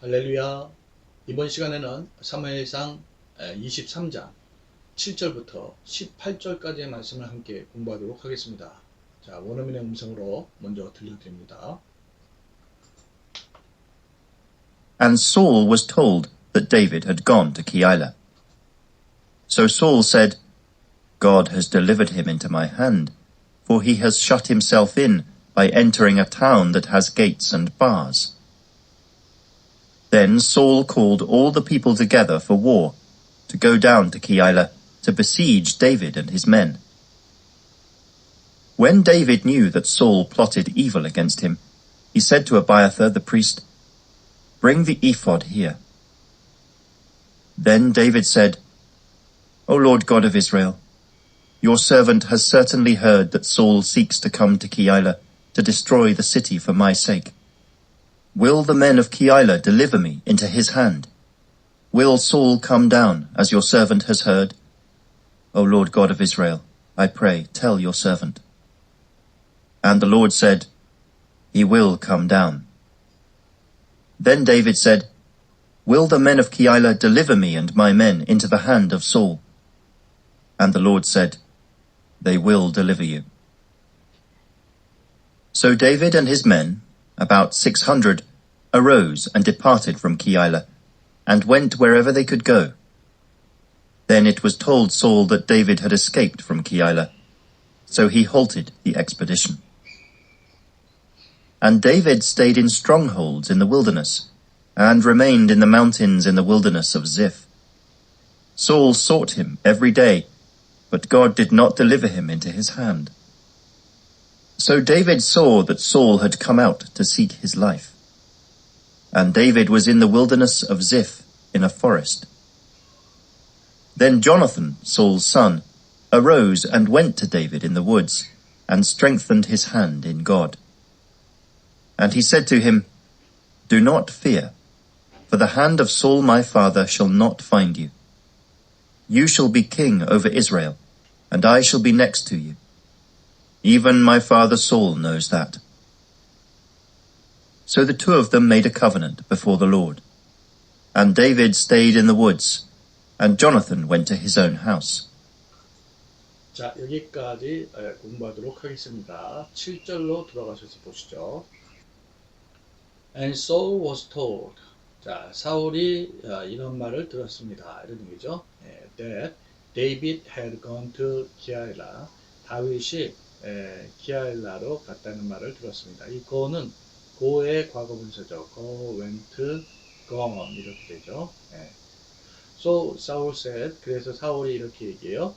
할렐루야. 이번 시간에는 사무엘상 23장 7절부터 18절까지의 말씀을 함께 공부하도록 하겠습니다. 자, 원어민의 음성으로 먼저 들려드립니다. And Saul was told that David had gone to Keilah. So Saul said, God has delivered him into my hand, for he has shut himself in by entering a town that has gates and bars. Then Saul called all the people together for war, to go down to Keilah to besiege David and his men. When David knew that Saul plotted evil against him, he said to Abiathar the priest, Bring the ephod here. Then David said, O Lord God of Israel, your servant has certainly heard that Saul seeks to come to Keilah to destroy the city for my sake. Will the men of Keilah deliver me into his hand? Will Saul come down, as your servant has heard? O Lord God of Israel, I pray, tell your servant. And the Lord said, He will come down. Then David said, Will the men of Keilah deliver me and my men into the hand of Saul? And the Lord said, They will deliver you. So David and his men, about six hundred, arose and departed from Keilah, and went wherever they could go. Then it was told Saul that David had escaped from Keilah, so he halted the expedition. And David stayed in strongholds in the wilderness, and remained in the mountains in the wilderness of Ziph. Saul sought him every day, but God did not deliver him into his hand. So David saw that Saul had come out to seek his life. And David was in the wilderness of Ziph in a forest. Then Jonathan, Saul's son, arose and went to David in the woods, and strengthened his hand in God. And he said to him, Do not fear, for the hand of Saul my father shall not find you. You shall be king over Israel, and I shall be next to you. Even my father Saul knows that. So the two of them made a covenant before the Lord. And David stayed in the woods, and Jonathan went to his own house. 자, 여기까지 에, 공부하도록 하겠습니다. 7절로 들어가셔서 보시죠. And Saul was told. 자, 사울이 어, 이런 말을 들었습니다. 이런 얘기죠. 예, that David had gone to Keilah. 다윗이 에, 키알라로 갔다는 말을 들었습니다. 이 go는 go의 과거 분사죠. go, went, gone 이렇게 되죠. 예. So Saul said. 그래서 사울이 이렇게 얘기해요.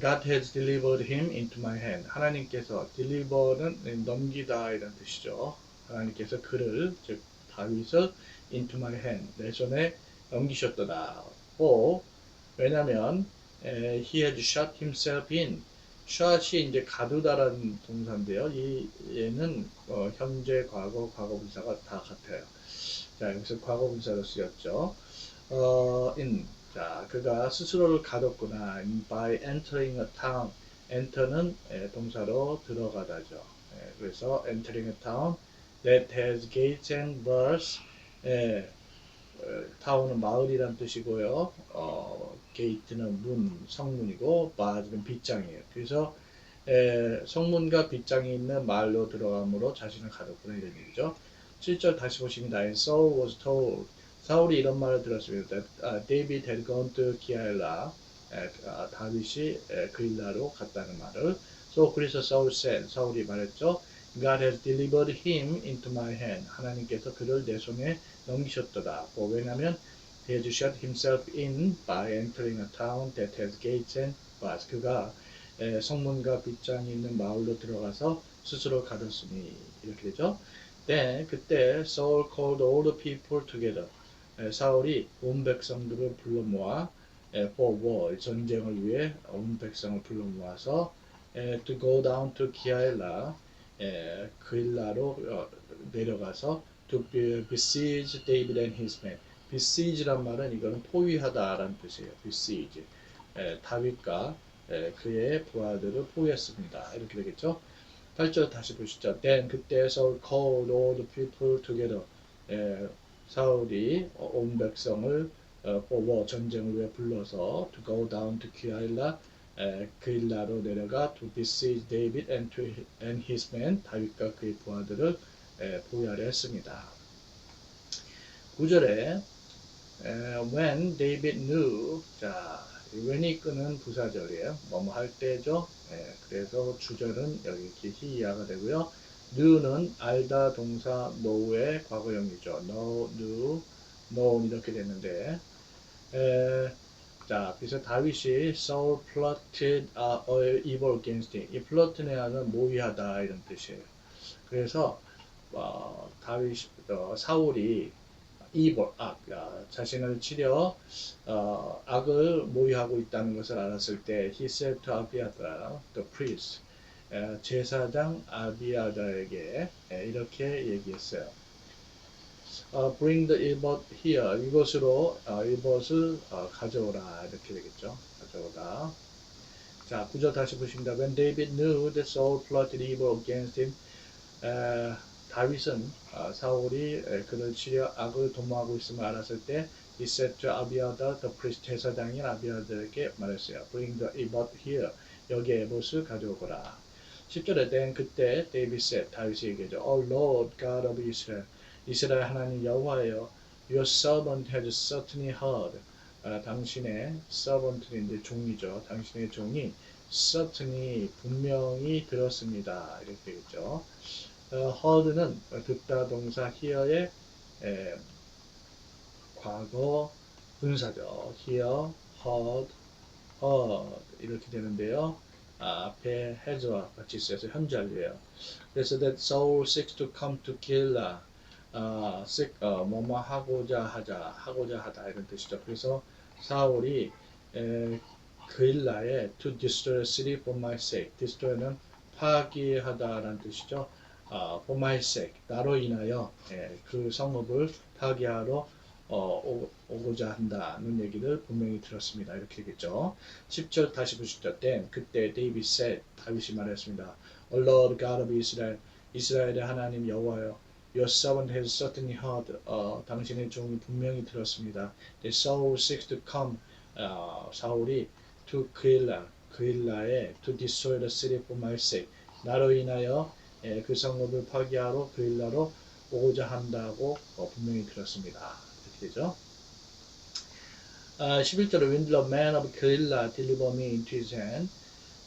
God has delivered him into my hand. 하나님께서 deliver는 넘기다 이런 뜻이죠. 하나님께서 그를 즉 다윗을 into my hand 내 손에 넘기셨도다. 고 왜냐하면 에, he had shut himself in. Shut이 이제 가두다라는 동사인데요. 이 얘는 어, 현재, 과거, 과거 분사가 다 같아요. 자 여기서 과거 분사로 쓰였죠. 어, in 자, 그가 스스로를 가뒀구나. by entering a town. enter는 예, 동사로 들어가다죠. 예, 그래서 entering a town that has gates and bars. 예, 어, 타운은 마을이란 뜻이고요. 어, 게이트는 문, 성문이고 바즈는 빗장이에요. 그래서 예, 성문과 빗장이 있는 마을로 들어가므로 자신을 가뒀구나 이런 얘기죠. 7절 다시 보십니다. And Saul was told 사울이 이런 말을 들었습니다. 아, David had gone to. 에, 아, 다윗이 에, 그일라로 갔다는 말을. So 그래서 사울 said, 사울이 말했죠. God has delivered him into my hand. 하나님께서 그를 내 손에 넘기셨도다. 뭐, 왜냐하면 he has shut himself in by entering a town that has gates and bars. 그가 에, 성문과 빗장이 있는 마을로 들어가서 스스로 가뒀으니 이렇게 되죠. 네, 그때 Saul called all the people together. 에, 사울이 온 백성들을 불러 모아 에, for war 전쟁을 위해 온 백성을 불러 모아서 에, to go down to Keilah 에, 그일라로 어, 내려가서 to be- besiege David and his men. besiege란 말은 이거는 포위하다라는 뜻이에요. besiege. 에, 다윗과 에, 그의 부하들을 포위했습니다. 이렇게 되겠죠. 8절 다시 보시죠. Then 그때 Saul called all the people together. 에, 사울이 어, 온 백성을 어, 뽑아 전쟁을 위해 불러서 to go down to 에, 그일라로 내려가 to besiege David and, to, and his men 다윗과 그의 부하들을 에, 보유하려 했습니다. 9절에 when David knew 자 when이 끄는 부사절이에요. 뭐뭐 할 때죠. 에, 그래서 주절은 여기 이렇게 히야가 되고요. knew는 알다 동사 know의 과거형이죠. know, knew, known 이렇게 됐는데 에, 자, 그래서 다윗이 Saul plotted a evil against him. 이 플러트네아는 모의하다 이런 뜻이에요. 그래서 어, 다윗 어, 사울이 evil 악 아, 자신을 치려 어, 악을 모의하고 있다는 것을 알았을 때 he said to Abiathar the priest 에, 제사장 아비아다에게 에, 이렇게 얘기했어요. 어, bring the ephod here. 이것으로 어, ephod을 어, 가져오라 이렇게 되겠죠. 가져오라. 자, 구절 다시 보십니다. When David knew that Saul plotted evil against him, 에, 다윗은 어, 사울이 에, 그를 치려 악을 도모하고 있음을 알았을 때 he said to Abiathar, the priest 제사장인 아비아다에게 말했어요. Bring the ephod here. 여기 에봇을 가져오거라. 10절에 된 그때 데이비드 said, 다윗이 얘기하죠. Oh Lord God of Israel. 이스라엘 하나님 여호와여, your servant has certainly heard. 아, 당신의 이제 종이죠. 당신의 종이 certainly 분명히 들었습니다. 이렇게 되겠죠. 어, heard는 듣다 동사 hear의 에, 과거 분사죠. hear, heard, heard 이렇게 되는데요. 아, 앞에 has와 같이 쓰여서 현자리예요. 그래서 that Saul seeks to come to Keilah 아, 색, 어, 뭐뭐 하고자 하자, 하고자 하다 이런 뜻이죠. 그래서 사울이 에, 그일라에 to destroy the city for my sake. destroy는 파괴하다라는 뜻이죠. 아, my sake, 나로 인하여 에, 그 성읍을 파괴하러 어, 오, 오고자 한다는 얘기를 분명히 들었습니다. 이렇게 되겠죠. 10절 다시 보시죠. Then 그때 데이빗 said 다윗이 말했습니다. O Lord God of Israel, 이스라엘의 하나님 여호와여, Your servant has certainly heard. 어, 당신의 종이 분명히 들었습니다. That Saul seeks to come. 어, 사울이 to 그일라, 그일라에 to destroy the city for my sake. 나로 인하여 예, 그 성읍을 파괴하러 그일라로 오고자 한다고 어, 분명히 들었습니다. 이렇게 되죠. 아, 11절에 When the man of Keilah deliver me into his hand.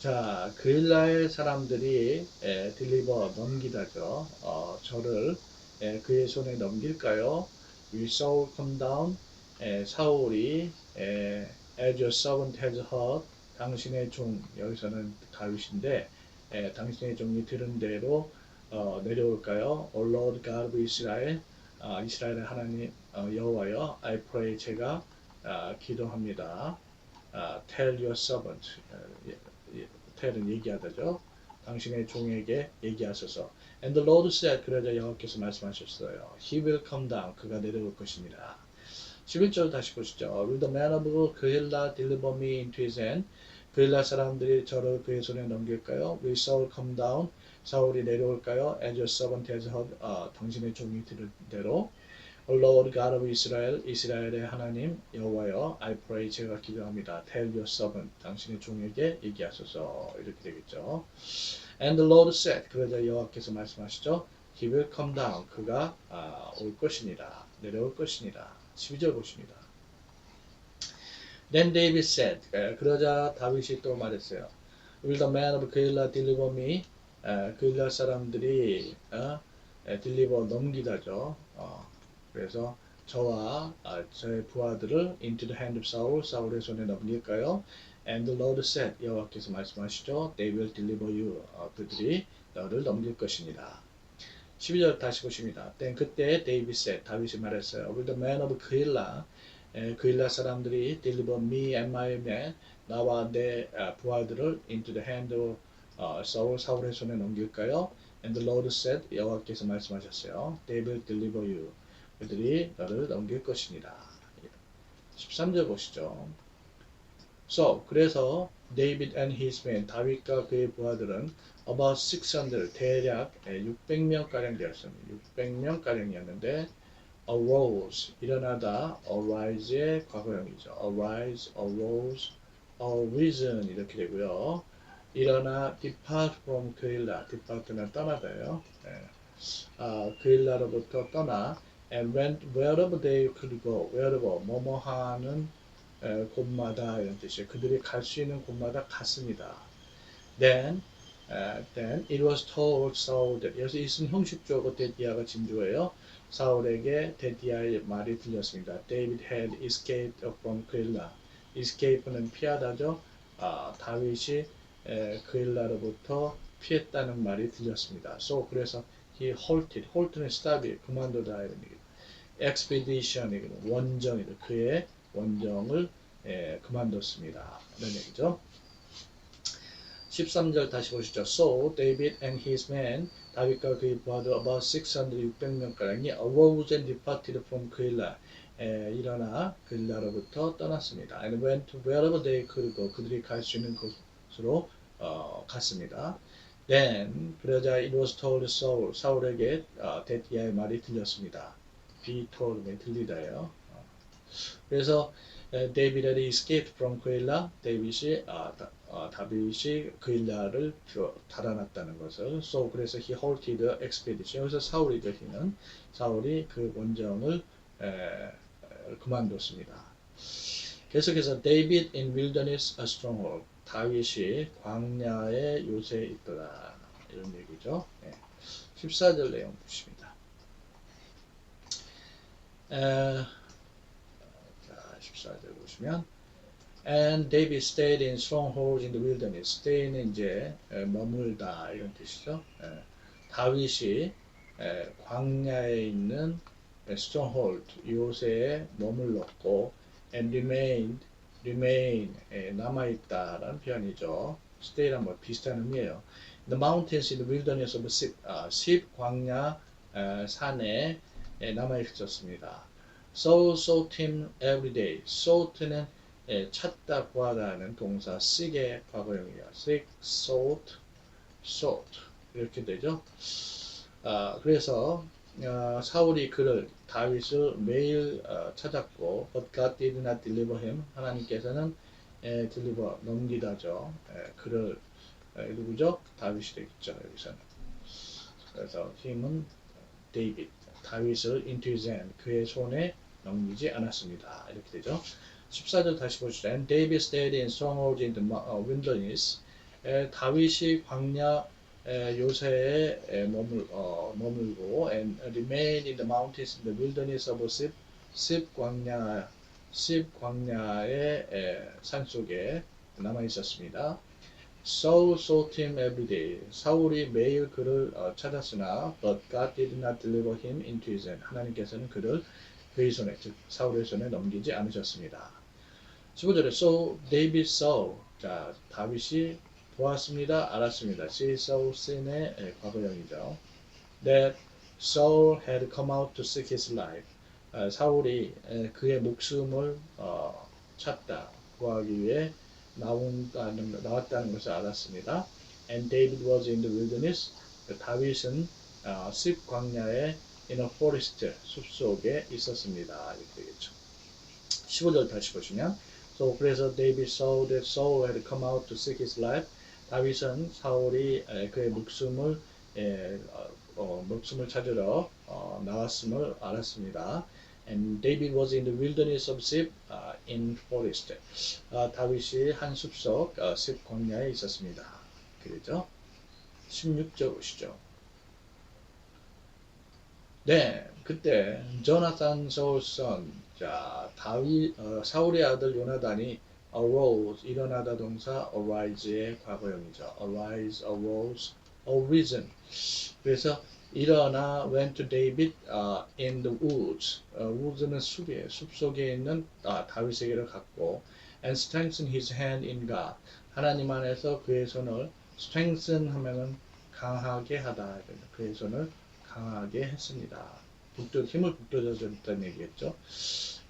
자, 그일라의 사람들이 에, 딜리버 넘기다죠. 어, 저를 에, 그의 손에 넘길까요? We Saul come down. 에, 사울이 에, as your servant has heard. 당신의 종 여기서는 다윗인데 에, 당신의 종이 들은 대로 어, 내려올까요? O Lord God of Israel. 아, 이스라엘의 하나님 어, 여호와여, I pray 제가 아, 기도합니다. 아, tell your servant. 어, 예, 예, tell은 얘기하다죠. 당신의 종에게 얘기하소서. And the Lord said, 그러자 여호와께서 말씀하셨어요. He will come down. 그가 내려올 것입니다. 11절 다시 보시죠. Will the man of Keilah deliver me into his hand? 그일라 사람들이 저를 그의 손에 넘길까요? Will Saul come down? 사울이 내려올까요? As your servant has heard. 아, 당신의 종이 들은 대로. Lord God of Israel, 이스라엘의 하나님 여호와여, I pray 제가 기도합니다. Tell your servant, 당신의 종에게 얘기하소서 이렇게 되겠죠. And the Lord said, 그러자 여호와께서 말씀하시죠. He will come down. 그가 아, 올 것이니라. 내려올 것이니라. 12절 보십니다. Then David said, 에, 그러자 다윗이 또 말했어요. Will the man of Keilah deliver me? 에, 그일라 사람들이 어, 에, deliver 넘기다죠. 어, 그래서 저와 아, 저의 부하들을 into the hand of Saul, 사울의 손에 넘길까요? And the Lord said, 여호와께서 말씀하시죠. They will deliver you. 어, 그들이 너를 넘길 것입니다. 12절 다시 보십니다. Then 그때 데이빗 said, 다윗이 말했어요. Will the man of Keilah, 에, 그일라 사람들이 deliver me and my men, 나와 내 아, 부하들을 into the hand of 어, 사울, 사울의 손에 넘길까요? And the Lord said, 여호와께서 말씀하셨어요. They will deliver you. 그들이 너를 넘길 것이니라. 13절 보시죠. So, 그래서 David and his men, 다윗과 그의 부하들은 about 600, 대략 600명 가량 되었습니다. 600명 가량이었는데 arose 일어나다 arise의 과거형이죠. arise, arose, arisen 이렇게 되고요. 일어나 depart from 그일라 depart는 떠나다요. 예. 아, 그일라로부터 떠나 and went wherever they could go wherever 뭐뭐 하는 에, 곳마다 이런 뜻이에요. 그들이 갈 수 있는 곳마다 갔습니다. Then 에, then it was told Saul that 여기서 이은 형식적으로 데디아가 진주예요. 사울에게 데디아의 말이 들렸습니다. David had escaped from Keilah. escape는 피하다죠. 아, 다윗이 에, 그일라로부터 피했다는 말이 들렸습니다. So 그래서 he halted. halt는 stop이 그만두다 이런 얘기. expedition이 원정이죠. 그의 원정을 에, 그만뒀습니다. 이런 얘기죠. 13절 다시 보시죠. So David and his men 다윗과 그의 부하들 about 600, 600명가량이 arose and departed from Keilah. 에, 일어나 그일라로부터 떠났습니다. And went to wherever they could go. 그들이 갈 수 있는 곳으로 어, 갔습니다. Then 그러자 it was told Saul 사울에게 어, 데디아의 말이 들렸습니다. be told 에 들리다요. 어. 그래서 had escaped from Keilah. 데이빗이 아, 다, 어, 다윗이 그일라를 표- 달아났다는 것을. So 그래서 he halted the expedition. 여기서 사울이죠. he는 사울이 그 원정을 에, 에, 그만뒀습니다. 계속해서 David in wilderness a stronghold. 다윗이 광야의 요새에 있더라. 이런 얘기죠. 예. 14절 내용 보십니다. 에, 자, 14절 보시면 And David stayed in strongholds in the wilderness. stay는 이제 에, 머물다 이런 뜻이죠. 에, 다윗이 에, 광야에 있는 stronghold 요새에 머물렀고 and remained remain 에, 남아있다라는 표현이죠. stay랑 뭐 비슷한 의미예요. The mountains in the wilderness of Sip, 아, 십 광야 에, 산에 에, 남아 있었습니다. So sought him every day. sought는 에, 찾다 구하다는 동사 seek의 과거형이에요. seek, sought, sought 이렇게 되죠. 아, 그래서 어, 사울이 그를 다윗을 매일 어, 찾았고 but God did not deliver him. 하나님께서는 에, deliver 넘기다죠. 에, 그를 에, 누구죠? 다윗이 되겠죠 여기서는. 그래서 힘은 데이빗 다윗을 into his hand 그의 손에 넘기지 않았습니다. 이렇게 되죠 14절 다시 보시죠 and David stayed in strongholds in the 어, wilderness 에, 다윗이 광야 에, 요새에 에, 머물, 어, 머물고 and remain in the mountains in the wilderness of Sip, Sip 광야, Sip 광야의 에, 산속에 남아 있었습니다. Saul sought him every day. 사울이 매일 그를 어, 찾았으나 but God did not deliver him into his hand. 하나님께서는 그를 그의 손에, 즉 사울의 손에 넘기지 않으셨습니다. 15절에 So David saw. 자, 다윗이 보았습니다. 알았습니다. See Saul sin의 예, 과거형이죠. That Saul had come out to seek his life. 아, 사울이 에, 그의 목숨을 어, 찾다 구하기 위해 나온다는 나왔다는 것을 알았습니다. And David was in the wilderness. 그 다윗은 어, 습 광야의 in a forest 숲 속에 있었습니다. 이렇게 되겠죠. 15절 다시 보시면 So 그래서 David saw that Saul had come out to seek his life. 다윗은 사울이 에, 그의 목숨을 에, 어, 어, 목숨을 찾으러 어, 나왔음을 알았습니다. And David was in the wilderness of Ziph uh, in forest. 아, 다윗이 한 숲속 어, 습 광야에 있었습니다. 그러죠? 16절 보시죠. 네, 그때 조나탄 서울선 자 다윗 어, 사울의 아들 요나단이 arose 일어나다 동사 arise의 과거형이죠. arise, arose, arisen. 그래서 일어나 went to David uh, in the woods. 어, woods는 숲이에요. 숲 속에 있는 아, 다윗에게로 갔고 and strengthen his hand in God. 하나님 안에서 그의 손을 strengthen 하면은 강하게 하다. 그의 손을 강하게 했습니다. 북돋, 힘을 북돋아줬다는 얘기겠죠.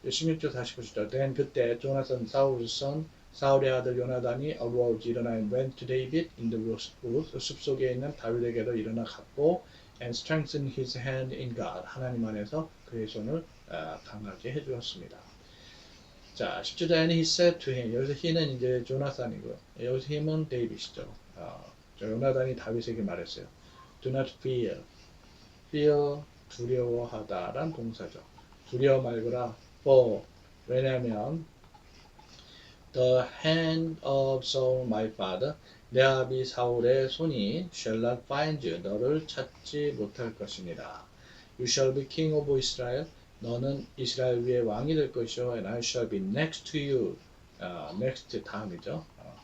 16절 다시 보시죠. Then 그때 조나선 son 사울의 아들 요나단이 arose 일어나 and went to David in the woods 숲속에 있는 다윗에게로 일어나 갔고 and strengthen his hand in God. 하나님 안에서 그의 손을 아, 강하게 해주었습니다. 자, 10절에는 he said to him. 여기서 he는 이제 조나산이고요. 여기서 him은 데이빗이죠. 어, 저 요나단이 다윗에게 말했어요. Do not fear. fear 두려워하다란 동사죠. 두려워 말거라. for 왜냐하면 the hand of Saul my father 내 아비 사울의 손이 shall not find you 너를 찾지 못할 것입니다. You shall be king over Israel 너는 이스라엘 위에 왕이 될 것이요 and I shall be next to you 아, next 다음이죠. 어,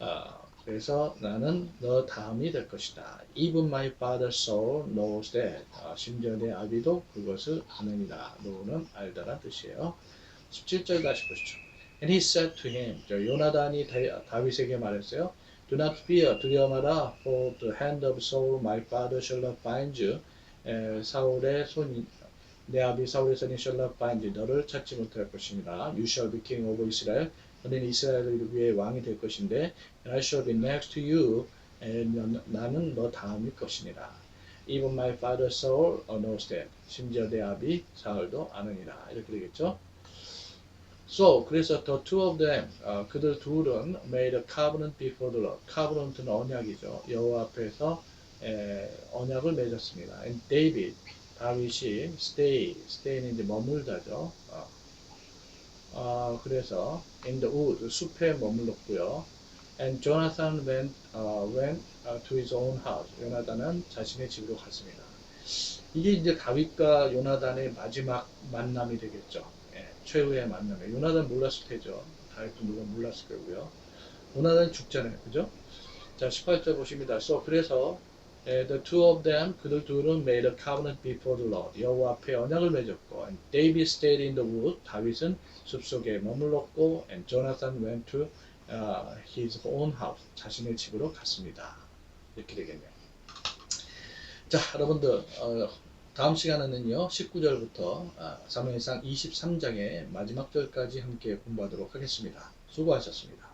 어, 그래서 나는 너 다음이 될 것이다. Even my father Saul knows that. 어, 심지어 내 아비도 그것을 아느니라. 너는 알다란 뜻이에요. 17절 다시 보시죠. And he said to him, 저 요나단이 다- 다윗에게 말했어요. Do not fear, 두려워 마라, for the hand of Saul my father shall not find you. 에, 사울의 손이 내 아비 사울의 손이 shall not find you. 너를 찾지 못할 것입니다. You shall be king over Israel. 너는 이스라엘 위에 왕이 될 것인데, I shall be next to you. and 너- 나는 너 다음일 것이니라. Even my father Saul knows that. 심지어 내 아비 사울도 아느니라. 이렇게 되겠죠. So, 그래서 the two of them, 어, 그들 둘은 made a covenant before the Lord. covenant는 언약이죠. 여호와 앞에서 에, 언약을 맺었습니다. And David, 다윗이 stay, stay는 이제 머물다죠. 어, 어, 그래서 in the wood, 숲에 머물렀고요. And Jonathan went, uh, went uh, to his own house. 요나단은 자신의 집으로 갔습니다. 이게 이제 다윗과 요나단의 마지막 만남이 되겠죠. 예, 최후의 만남에 요나단 몰랐을 테죠. 다윗도 물론 몰랐을 거고요. 요나단 죽잖아요, 그죠? 자, 18절 보십니다. So 그래서 예, the two of them 그들 둘은 made a covenant before the Lord. 여호와 앞에 언약을 맺었고, and David stayed in the wood. 다윗은 숲속에 머물렀고, and Jonathan went to uh, his own house. 자신의 집으로 갔습니다. 이렇게 되겠네요. 자, 여러분들 어, 다음 시간에는요 19절부터 아, 사무엘상 23장의 마지막 절까지 함께 공부하도록 하겠습니다. 수고하셨습니다.